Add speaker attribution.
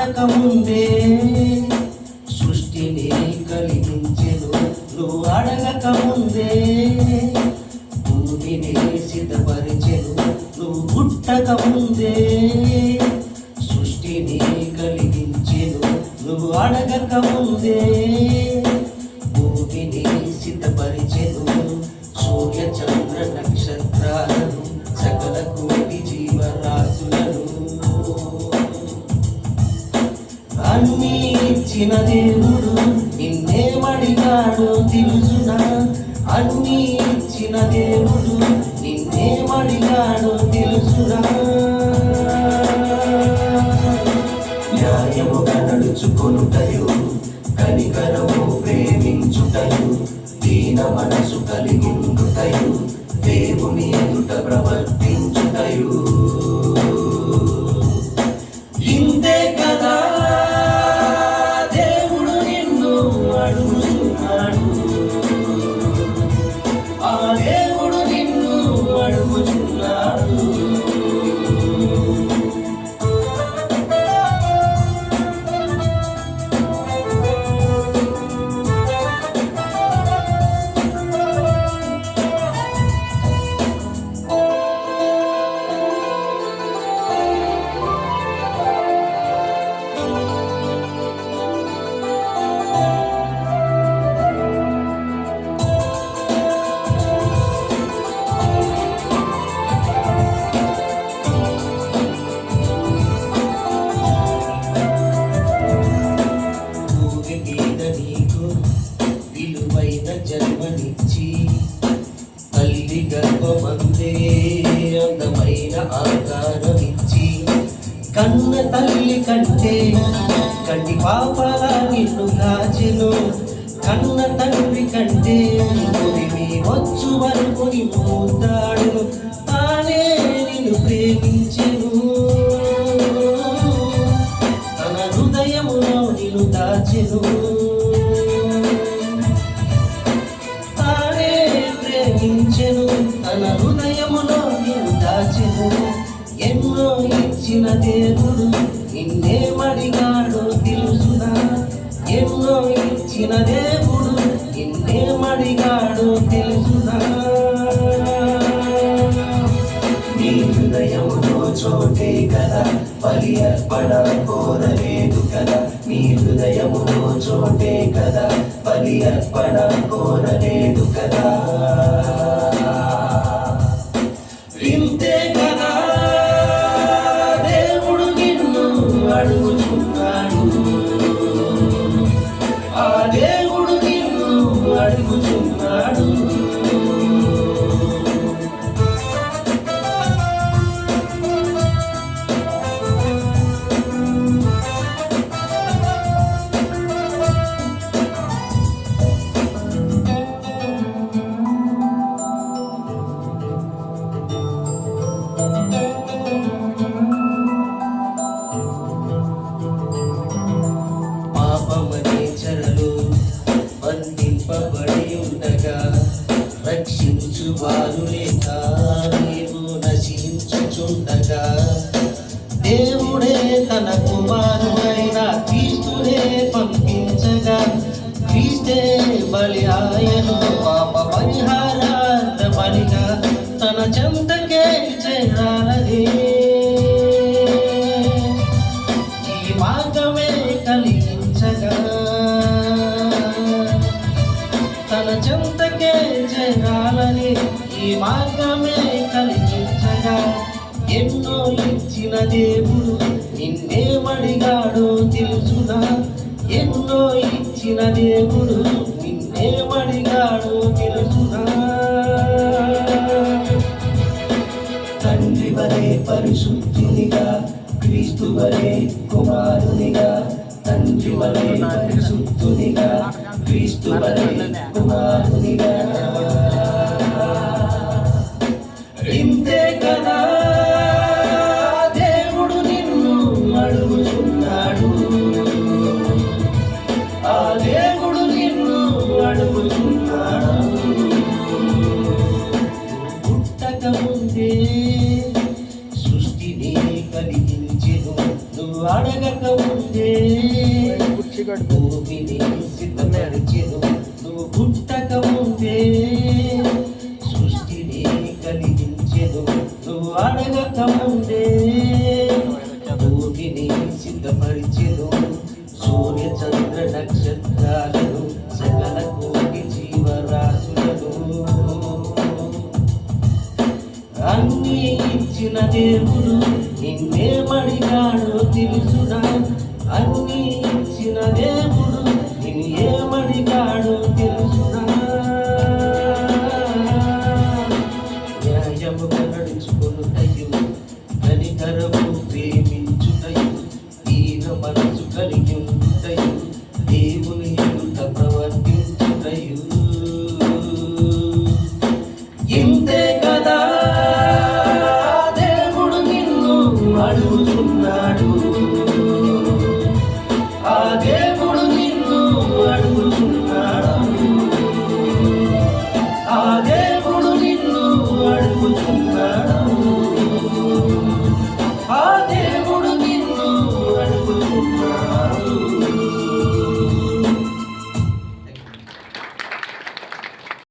Speaker 1: పుట్టక సృష్టిని కలిగించెను. నువ్వు అడగకముందే భూమిని సిద్ధపరిచెను. నువ్వు పుట్టకముందే సృష్టిని కలిగించెను. నువ్వు అడగకముందే భూమిని సిద్ధపరిచెను. సూర్య చంద్ర నక్షత్రాలను చేసిన దేవుడు నిన్నేమడిగాడు తెలుసునా? అన్ని ఇచ్చిన దేవుడు నిన్నేమడిగాడు తెలుసునా? న్యాయముగా నడుచుకొనుటయు కనికరము ప్రేమించుటయు దీన మనసు కలిగించుటయు పైన జన్మనిచ్చి తల్లి గర్భమందే అందమైన ఆకారమిచ్చి కన్న తల్లి కంటే కంటి పాపల నిన్ను కాచెను. కన్న తండ్రి కంటే ఉరిమి వచ్చు వరకు నిన్ను ముద్దాడు తానే నిన్ను ప్రేమించెను. తన హృదయములో నిన్ను దాచెను. ఇచ్చిన దేవుడు ఎన్నేమడిగాడో తెలుసునా? ఎన్నో ఇచ్చిన దేవుడు ఎన్నేమడిగాడో తెలుసునా? నీ హృదయములో చోటే కదా బలి అర్పణ కోరలేదు కదా. నీ హృదయములో చోటే కదా బలి అర్పణ కోరలేదు కదా. అడుగుతున్నాడు. రక్షించు నీవు నశించుచుండగా దేవుడే తన కుమారుడైన క్రీస్తునే పంపించగా క్రీస్తే బలి ఆయను పాప పరిహారార్థ బలిగా తన చెంతకే చేరాలి అంతకే చెంతకే ఈ మార్గమే కలిగించగా. ఎన్నో ఇచ్చిన దేవుడు నిన్నేమడిగాడో తెలుసునా? ఎన్నో ఇచ్చిన దేవుడు నిన్నేమడిగాడో తెలుసునా? తండ్రి వరే పరిశుద్ధినిగా క్రీస్తు వరే కుమారునిగా తండ్రి వరే పరిశుద్ధునిగా క్రీస్తు కుమారునిగా ఇంతే కదా దేవుడు నిన్ను అడుగుచున్నాడు ఆ దేవుడు నిన్ను అడుగుచున్నాడు పుట్టక ముందే సృష్టిని కలిగించెను నువ్వు అడగక ముందే నువ్వు పుట్టక ముందే సృష్టిని కలిగించెను నువ్వు అడగక ముందే భూమిని సూర్య చంద్ర నక్షత్రాలను సకల కోటి జీవరాశులను. ఇచ్చిన దేవుడు నిన్నేమడిగాడో తెలుసునా అన్ని నేను ఏమడిగాడు తెలుసునా? న్యాయముగా నడుచుకునుటయు కనికరము ప్రేమించుటయు. దీన మనసు దేవుని ఎదుట ప్రవర్తించుటయు. ఇంతే కదా దేవుడు అడుగుతున్నాడు.